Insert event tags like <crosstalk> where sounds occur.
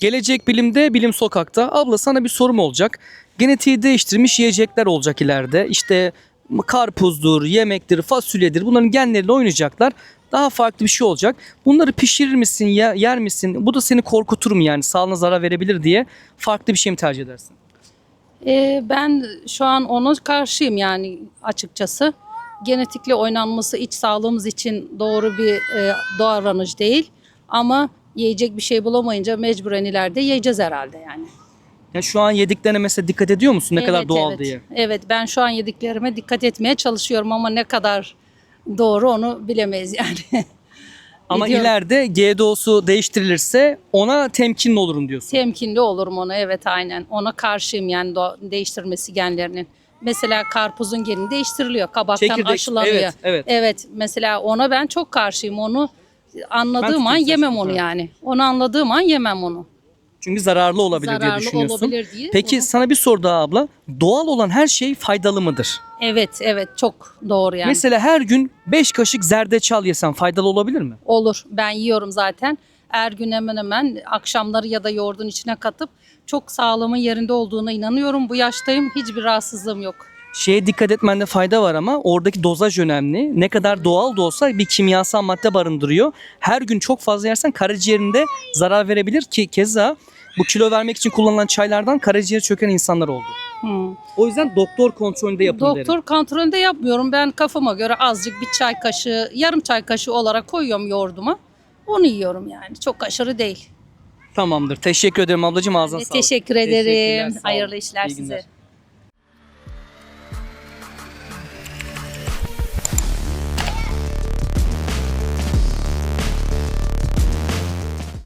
Gelecek bilimde bilim sokakta. Abla sana bir sorum olacak. Genetiği değiştirmiş yiyecekler olacak ileride. İşte karpuzdur, yemektir, fasulyedir. Bunların genleriyle oynayacaklar. Daha farklı bir şey olacak. Bunları pişirir misin, ye- yer misin? Bu da seni korkutur mu yani? Sağlığına zarar verebilir diye farklı bir şey mi tercih edersin? Ee, ben şu an ona karşıyım yani açıkçası. Genetikle oynanması iç sağlığımız için doğru bir e, davranış değil. Ama yiyecek bir şey bulamayınca mecburen ileride yiyeceğiz herhalde yani. Ya şu an yediklerine mesela dikkat ediyor musun? Ne kadar Evet, doğal evet. diye. Evet ben şu an yediklerime dikkat etmeye çalışıyorum ama ne kadar doğru onu bilemeyiz yani. <laughs> Ama Ediyorum. ileride GDO'su değiştirilirse ona temkinli olurum diyorsun. Temkinli olurum ona evet aynen. Ona karşıyım yani değiştirmesi genlerinin. Mesela karpuzun geni değiştiriliyor. Kabaktan Çekirdek, aşılanıyor. evet, evet. Evet mesela ona ben çok karşıyım. Onu anladığım an yemem onu yani. Onu anladığım an yemem onu. Çünkü zararlı olabilir diye Zararlı düşünüyorsun. olabilir diye Peki onu- sana bir soru daha abla. Doğal olan her şey faydalı mıdır? Evet evet çok doğru yani. Mesela her gün 5 kaşık zerdeçal yesen faydalı olabilir mi? Olur. Ben yiyorum zaten. Her gün hemen hemen akşamları ya da yoğurdun içine katıp çok sağlığımın yerinde olduğuna inanıyorum. Bu yaştayım. Hiçbir rahatsızlığım yok. Şeye dikkat etmende fayda var ama oradaki dozaj önemli. Ne kadar doğal da olsa bir kimyasal madde barındırıyor. Her gün çok fazla yersen karaciğerinde zarar verebilir ki keza bu kilo vermek için kullanılan çaylardan karaciğer çöken insanlar oldu. Hmm. O yüzden doktor kontrolünde yapın derim. Doktor kontrolünde yapmıyorum. Ben kafama göre azıcık bir çay kaşığı, yarım çay kaşığı olarak koyuyorum yoğurduma. Onu yiyorum yani. Çok aşırı değil. Tamamdır. Teşekkür ederim ablacığım ağzına sağlık. Teşekkür ederim. Hayırlı işler size.